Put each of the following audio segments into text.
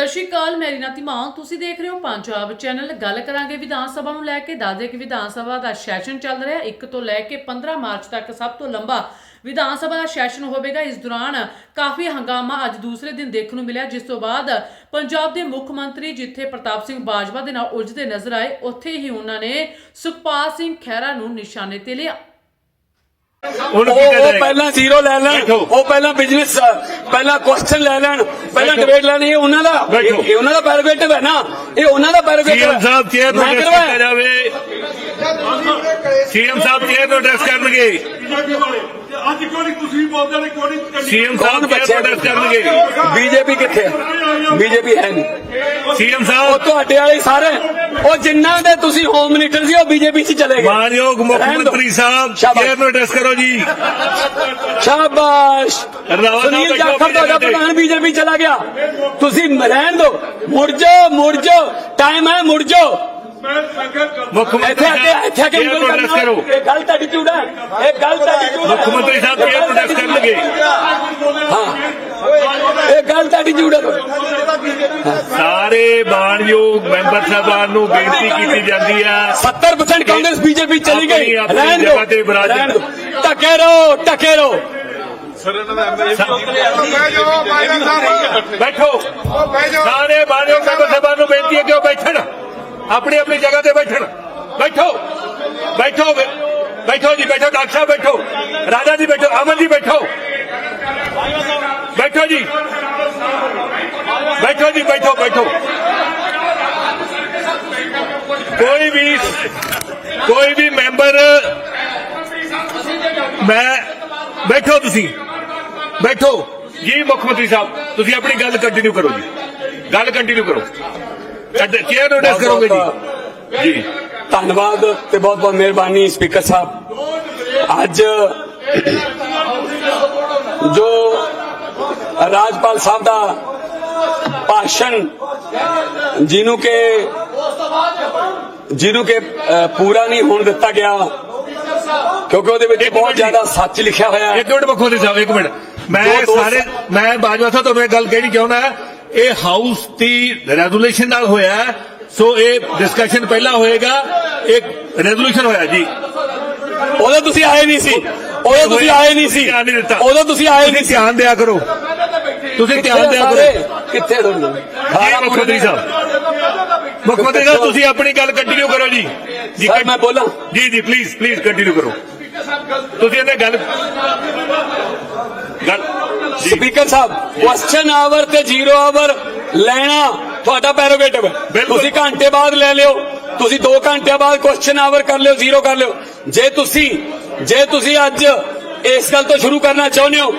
ਸਤਿ ਸ਼੍ਰੀ ਅਕਾਲ, ਮੈਂ ਰੀਨਾ ਧੀਮਾਨ। ਤੁਸੀਂ ਦੇਖ ਰਹੇ ਹੋ ਪੰਜਾਬ ਚੈਨਲ। ਗੱਲ ਕਰਾਂਗੇ ਵਿਧਾਨ ਸਭਾ ਨੂੰ ਲੈ ਕੇ। ਦੱਸਦੇ ਕਿ ਵਿਧਾਨ ਸਭਾ ਦਾ ਸੈਸ਼ਨ ਚੱਲ ਰਿਹਾ। 1 ਤੋਂ ਲੈ ਕੇ 15 ਮਾਰਚ ਤੱਕ ਸਭ ਤੋਂ ਲੰਬਾ ਵਿਧਾਨ ਸਭਾ ਦਾ ਸੈਸ਼ਨ ਹੋਵੇਗਾ। ਇਸ ਦੌਰਾਨ ਕਾਫੀ ਹੰਗਾਮਾ ਅੱਜ ਦੂਸਰੇ ਦਿਨ ਦੇਖਣ ਨੂੰ ਮਿਲਿਆ। ਜਿਸ ਤੋਂ ਬਾਅਦ ਪੰਜਾਬ ਦੇ ਮੁੱਖ ਮੰਤਰੀ ਜਿੱਥੇ ਪ੍ਰਤਾਪ ਸਿੰਘ ਬਾਜਵਾ ਦੇ ਨਾਲ ਉਲਝਦੇ ਨਜ਼ਰ ਆਏ, ਉੱਥੇ ਹੀ ਉਹਨਾਂ ਨੇ ਸੁਖਪਾਲ ਸਿੰਘ ਖਹਿਰਾ ਨੂੰ ਨਿਸ਼ਾਨੇ ਤੇ ਲਿਆ। ਉਹਨੂੰ ਕੀ ਉਹ ਉਹ ਕਹਿੰਦੇ ਪਹਿਲਾਂ ਜ਼ੀਰੋ ਲੈ ਲੈਣ। ਬੈਠੋ। ਉਹ ਪਹਿਲਾਂ ਬਿਜ਼ਨਸ ਪਹਿਲਾਂ ਕੁਐਸਚਨ ਲੈ ਲੈਣ। ਪਹਿਲਾਂ ਬੈਠੋ। ਡਿਬੇਟ ਲੈਣੀ ਇਹ ਉਹਨਾਂ ਦਾ। ਬੈਠੋ। ਇਹ ਇਹ ਉਹਨਾਂ ਦਾ ਪੈਰੋਗੇਟਿਵ ਹੈ ਨਾ। ਇਹ ਉਹਨਾਂ ਦਾ ਪੈਰੋਗੇਟਿਵ ਸੀਐਮ ਸਾਹਿਬ ਚੇਅਰ ਨੂੰ ਮੈਂ ਐਡਰੈਸ ਕਰਵਾਇਆ। ਕੀਤਾ ਜਾਵੇ। ਸੀਐਮ ਸਾਹਿਬ ਚੇਅਰ ਨੂੰ ਐਡਰੈਸ ਕਰਨਗੇ। ਬੀਜੇਪੀ ਵਾਲੇ ਤੇ ਅੱਜ ਕਿਉਂ ਨਹੀਂ ਤੁਸੀਂ ਬੋਲਦੇ ਨੇ ਕਿਉਂ ਨਹੀਂ ਸੀਐਮ ਕੌਣ ਸਾਹਿਬ ਚੇਅਰ ਬੱਚੇ ਨੂੰ ਐਡਰੈਸ ਕਰਨਗੇ ਬੀਜੇਪੀ ਕਿੱਥੇ ਬੀਜੇਪੀ ਹੈ ਨਹੀਂ। ਸੀਐਮ ਉਹ ਸਾਹਿਬ ਤੁਹਾਡੇ ਵਾਲੇ ਸਾਰੇ। ਉਹ ਜਿੰਨਾਂ ਦੇ ਤੁਸੀਂ ਹੋਮ ਮਿਨਿਸਟਰ ਸੀ ਉਹ ਬੀਜੇਪੀ 'ਚ ਚਲੇ ਗਏ। ਮਾਨਯੋਗ ਮੁੱਖ। ਮੰਤਰੀ ਸਾਹਿਬ। ਚੇਅਰ ਨੂੰ ਐਡਰੈਸ ਕਰੋ ਜੀ? ਸ਼ਾਬਾਸ਼। ਸੁਨੀਲ ਜਾਖੜ ਤੁਹਾਡਾ ਪ੍ਰਧਾਨ ਬੀਜੇਪੀ ਚਲਾ ਗਿਆ। ਤੁਸੀਂ ਰਹਿਣ ਦਿਓ। ਮੁੜ ਜਾਓ ਮੁੜ ਜਾਓ। ਟਾਈਮ ਹੈ ਮੁੜ ਜਾਓ। ਮੁੱਖ ਮੰਤਰੀ ਇੱਥੇ ਆ ਕੇ ਇੱਥੇ ਆ ਕੇ ਚੇਅਰ ਨੂੰ ਉਂਗਲ ਐਡਰੈਸ ਕਰਨਾ? ਕਰੋ? ਇਹ ਗਲਤ ਐਟੀਟਿਊਡ ਹੈ। ਇਹ ਗਲਤ ਐਟੀਟਿਊਡ ਹੈ। ਮੁੱਖ ਮੰਤਰੀ ਸਾਹਿਬ ਇਹ ਗਲਤ ਐਟੀਟਿਊਡ ਹੈ। ਸਾਰੇ ਮਾਨਯੋਗ ਮੈਂਬਰ ਸਾਹਿਬਾਨ ਨੂੰ ਬੇਨਤੀ ਕੀਤੀ ਜਾਂਦੀ ਆ। 70% ਕਾਂਗਰਸ ਬੀਜੇਪੀ ਚਲੀ ਗਈ। ਰਹਿਣ ਜਗ੍ਹਾ ਤੇ ਦਿਓ। ਰਹਿਣ ਦਿਓ। ਟਕੇ ਰਹੋ ਟਕੇ ਰਹੋ। ਬੈਠੋ। ਸਾਰੇ ਮਾਨਯੋਗ ਮੈਂਬਰ ਸਾਹਿਬਾਨ ਨੂੰ ਬੇਨਤੀ ਹੈ ਕਿ ਉਹ ਬੈਠਣ। ਆਪਣੀ ਆਪਣੀ ਜਗ੍ਹਾ ਤੇ ਬੈਠਣ। ਬੈਠੋ। ਬੈਠੋ ਬੈਠੋ ਜੀ ਬੈਠੋ। ਡਾਕਟਰ ਸਾਹਿਬ ਬੈਠੋ। ਰਾਜਾ ਜੀ ਬੈਠੋ। ਅਮਨ ਜੀ ਬੈਠੋ। ਬੈਠੋ ਜੀ। ਬੈਠੋ ਬੈਠੋ। ਕੋਈ ਵੀ ਕੋਈ ਵੀ ਮੈਂਬਰ, ਮੈਂ, ਬੈਠੋ ਤੁਸੀਂ। ਬੈਠੋ। ਜੀ, ਮੁੱਖ ਮੰਤਰੀ ਸਾਹਿਬ, ਤੁਸੀਂ ਆਪਣੀ ਗੱਲ ਕੰਟੀਨਿਊ ਕਰੋ ਜੀ। ਗੱਲ ਕੰਟੀਨਿਊ ਕਰੋ। ਚੇਅਰ ਨੂੰ ਕਰੋਗੇ ਜੀ। ਜੀ। ਧੰਨਵਾਦ ਤੇ ਬਹੁਤ ਬਹੁਤ ਮਿਹਰਬਾਨੀ, ਸਪੀਕਰ ਸਾਹਿਬ। ਅੱਜ ਜੋ ਰਾਜਪਾਲ ਸਾਹਿਬ ਦਾ ਭਾਸ਼ਣ ਜਿਹਨੂੰ ਕਿ ਜਿਹਨੂੰ ਕਿ ਪੂਰਾ ਨਹੀਂ ਹੋਣ ਦਿੱਤਾ ਗਿਆ। ਕਿਉਂਕਿ ਉਹਦੇ ਵਿੱਚ ਬਹੁਤ। ਜ਼ਿਆਦਾ ਸੱਚ ਲਿਖਿਆ ਹੋਇਆ ਹੈ। ਇੱਕ ਮਿੰਟ ਮੰਤਰੀ ਸਾਹਿਬ ਇੱਕ ਮਿੰਟ। ਮੈਂ ਸਾਰੇ ਮੈਂ ਬਾਜਵਾ ਸਾਹਿਬ ਤੁਹਾਨੂੰ ਇੱਕ ਗੱਲ ਕਹਿਣੀ ਚਾਹੁੰਦਾ ਇਹ ਹਾਊਸ ਦੀ ਰੈਜ਼ੋਲੂਸ਼ਨ ਨਾਲ ਹੋਇਆ। ਸੋ ਇਹ ਡਿਸਕਸ਼ਨ ਪਹਿਲਾਂ ਹੋਏਗਾ। ਇੱਕ ਰੈਜ਼ੋਲੂਸ਼ਨ ਹੋਇਆ ਜੀ। ਉਦੋਂ ਤੁਸੀਂ ਆਏ ਨਹੀਂ ਸੀ। ਉਦੋਂ ਤੁਸੀਂ ਆਏ ਨਹੀਂ ਸੀ। ਉਦੋਂ ਤੁਸੀਂ ਆਏ ਨਹੀਂ ਧਿਆਨ ਦਿਆ ਕਰੋ। ਤੁਸੀਂ ਧਿਆਨ ਦਿਆ ਸਾਰੇ? ਕਰੋ। ਕਿੱਥੇ ਦੋਨੋਂ ਜੀ ਮੁੱਖ ਮੰਤਰੀ ਸਾਹਿਬ। ਮੁੱਖ ਮੰਤਰੀ ਸਾਹਿਬ ਤੁਸੀਂ ਆਪਣੀ ਗੱਲ ਕੰਟੀਨਿਊ ਕਰੋ ਜੀ। ਜੀ ਸਰ ਮੈਂ ਬੋਲਾਂ। ਜੀ ਜੀ ਪਲੀਜ਼ ਪਲੀਜ਼ ਕੰਟੀਨਿਊ ਕਰੋ। ਤੁਸੀਂ ਇਹਨੇ ਗੱਲ ਗੱਲ ਜੀ। ਸਪੀਕਰ ਸਾਹਿਬ ਕੁਐਸਚਨ ਆਵਰ ਤੇ ਜ਼ੀਰੋ ਆਵਰ ਲੈਣਾ ਤੁਹਾਡਾ ਪੈਰੋਗੇਟਿਵ ਹੈ। ਤੁਸੀਂ ਘੰਟੇ ਬਾਅਦ ਲੈ ਲਿਓ। ਤੁਸੀਂ 2 ਘੰਟੇ ਬਾਅਦ ਕੁਐਸਚਨ ਆਵਰ ਕਰ ਲਿਓ ਜ਼ੀਰੋ ਕਰ ਲਿਓ। ਜੇ ਤੁਸੀਂ ਜੇ ਤੁਸੀਂ ਅੱਜ ਇਸ ਗੱਲ ਤੋਂ ਸ਼ੁਰੂ ਕਰਨਾ ਚਾਹੁੰਦੇ ਹੋ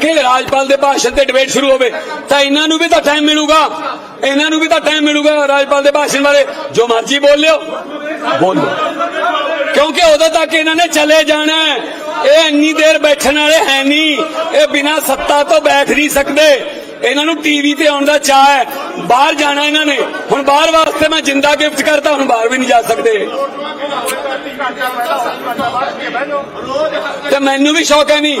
ਕਿ ਰਾਜਪਾਲ ਦੇ ਭਾਸ਼ਣ ਤੇ ਡਿਬੇਟ ਸ਼ੁਰੂ ਹੋਵੇ ਤਾਂ ਇਹਨਾਂ ਨੂੰ ਵੀ ਤਾਂ ਟਾਈਮ ਮਿਲੂਗਾ। ਇਹਨਾਂ ਨੂੰ ਵੀ ਤਾਂ ਟਾਈਮ ਮਿਲੂਗਾ ਰਾਜਪਾਲ ਦੇ ਭਾਸ਼ਣ ਬਾਰੇ। ਜੋ ਮਰਜ਼ੀ ਬੋਲ ਲਿਓ। ਬੋਲੋ ਕਿਉਂਕਿ ਉਦੋਂ ਤੱਕ ਇਹਨਾਂ ਨੇ ਚਲੇ ਜਾਣਾ ਹੈ। ਇਹ ਇੰਨੀ ਦੇਰ ਬੈਠਣ ਵਾਲੇ ਹੈ ਨਹੀਂ। ਇਹ ਬਿਨਾਂ ਸੱਤਾ ਤੋਂ ਬੈਠ ਨਹੀਂ ਸਕਦੇ। ਇਹਨਾਂ ਨੂੰ ਟੀਵੀ ਤੇ ਆਉਣ ਦਾ ਚਾਹ ਹੈ। ਬਾਹਰ ਜਾਣਾ ਇਹਨਾਂ ਨੇ। ਹੁਣ ਬਾਹਰ ਵਾਸਤੇ ਮੈਂ ਜਿੰਦਾ ਗਿਫਟ ਕਰਤਾ ਹੁਣ ਬਾਹਰ ਵੀ ਨਹੀਂ ਜਾ ਸਕਦੇ। ਤੇ ਮੈਨੂੰ ਵੀ ਸ਼ੌਕ ਹੈ ਨਹੀਂ।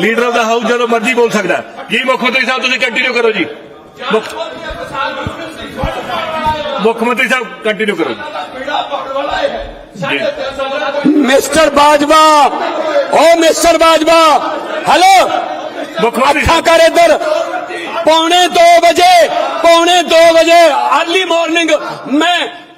ਲੀਡਰ ਆਫ ਦਾ ਹਾਊਸ ਜਦੋਂ ਮਰਜ਼ੀ ਬੋਲ ਸਕਦਾ ਹੈ। ਜੀ ਮੁੱਖ ਮੰਤਰੀ ਸਾਹਿਬ ਤੁਸੀਂ ਕੰਟੀਨਿਊ ਕਰੋ ਜੀ ਮੁੱਖ ਮੁੱਖ ਮੰਤਰੀ ਸਾਹਿਬ ਕੰਟੀਨਿਊ ਕਰੋ ਜੀ ਜੀ ਮਿਸਟਰ ਬਾਜਵਾ ਓ ਮਿਸਟਰ ਬਾਜਵਾ ਹੈਲੋ ਮੁੱਖ ਮੰਤਰੀ ਅੱਖਾਂ ਸਾਹਿਬ ਕਰ ਇੱਧਰ ਪੌਣੇ 2 ਵਜੇ ਪੌਣੇ 2 ਵਜੇ ਅਰਲੀ ਮਾਰਨਿੰਗ ਮੈਂ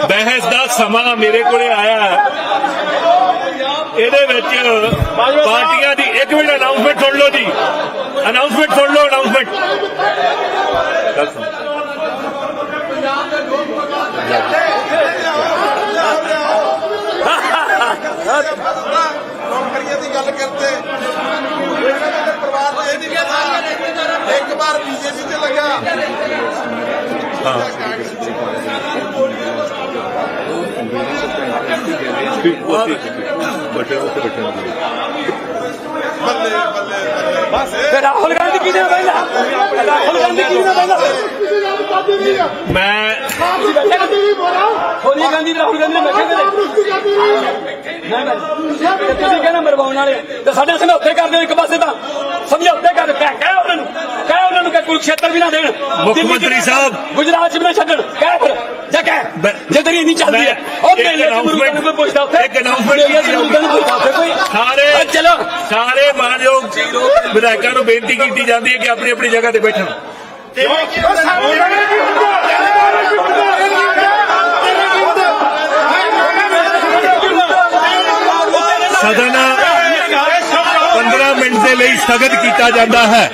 ਬਹਿਸ ਦਾ ਸਮਾਂ ਮੇਰੇ ਕੋਲੇ ਆਇਆ ਇਹਦੇ ਵਿੱਚ ਪਾਰਟੀਆਂ ਦੀ ਇੱਕ ਮਿੰਟ ਅਨਾਉਂਸਮੈਂਟ ਸੁਣ ਲਓ ਜੀ। ਅਨਾਉਂਸਮੈਂਟ ਸੁਣ ਲਓ ਅਨਾਉਂਸਮੈਂਟ ਨੌਕਰੀਆਂ ਦੀ ਗੱਲ ਕਰਦੇ ਪਰਿਵਾਰ ਨੂੰ ਇਹ ਨਹੀਂ ਪਤਾ ਇੱਕ ਵਾਰ ਬੀਜੇਪੀ ਚ ਲੱਗਾ ਬਟੇ ਉੱਤੇ ਬੈਠਣਗੇ ਬੱਲੇ ਬੱਲੇ ਬੱਲੇ ਤੇ ਰਾਹੁਲ ਗਾਂਧੀ ਕਿਹਨੇ ਪਹਿਲਾਂ ਰਾਹੁਲ ਗਾਂਧੀ ਕਿਹਨੇ ਪਹਿਲਾਂ ਮੈਂ ਸੋਨੀਆ ਗਾਂਧੀ ਰਾਹੁਲ ਗਾਂਧੀ ਨੇ ਬੈਠੇ ਕਦੇ? ਤੇ ਤੁਸੀਂ ਕਹਿੰਦੇ ਮਰਵਾਉਣ ਵਾਲੇ ਤੇ ਸਾਡੇ ਸਮਝੌਤੇ ਕਰਦੇ ਹੋ ਇੱਕ ਪਾਸੇ ਤਾਂ। ਸਮਝੌਤੇ ਕਰ ਉਹਨਾਂ ਨੂੰ ਕਿ ਕੁਰੂਕਸ਼ੇਤਰ ਵੀ ਨਾ ਦੇਣ ਮੁੱਖ ਮੰਤਰੀ ਸਾਹਿਬ। ਗੁਜਰਾਤ ਚ ਵੀ ਨਾ ਛੱਡਣ। ਕਹਿ ਫਿਰ ਜਾ ਕਹਿ। ਜੇ ਤੇਰੀ ਇੰਨੀ ਚੱਲਦੀ ਹੈ ਉਹ ਮੇਲੇ ਚ ਮੁਰਗਾਂ ਨੂੰ ਕੋਈ ਪੁੱਛਦਾ। ਉੱਥੇ ਇੱਕ ਕੋਈ। ਸਾਰੇ ਚਲੋ। ਸਾਰੇ ਮਾਨਯੋਗ ਵਿਧਾਇਕਾਂ ਨੂੰ ਬੇਨਤੀ ਕੀਤੀ ਜਾਂਦੀ ਹੈ ਕਿ ਆਪਣੀ ਆਪਣੀ ਜਗ੍ਹਾ ਤੇ ਬੈਠਣ। ਸਦਨ 15 ਮਿੰਟ ਦੇ ਲਈ ਸਥਗਿਤ ਕੀਤਾ ਜਾਂਦਾ ਹੈ।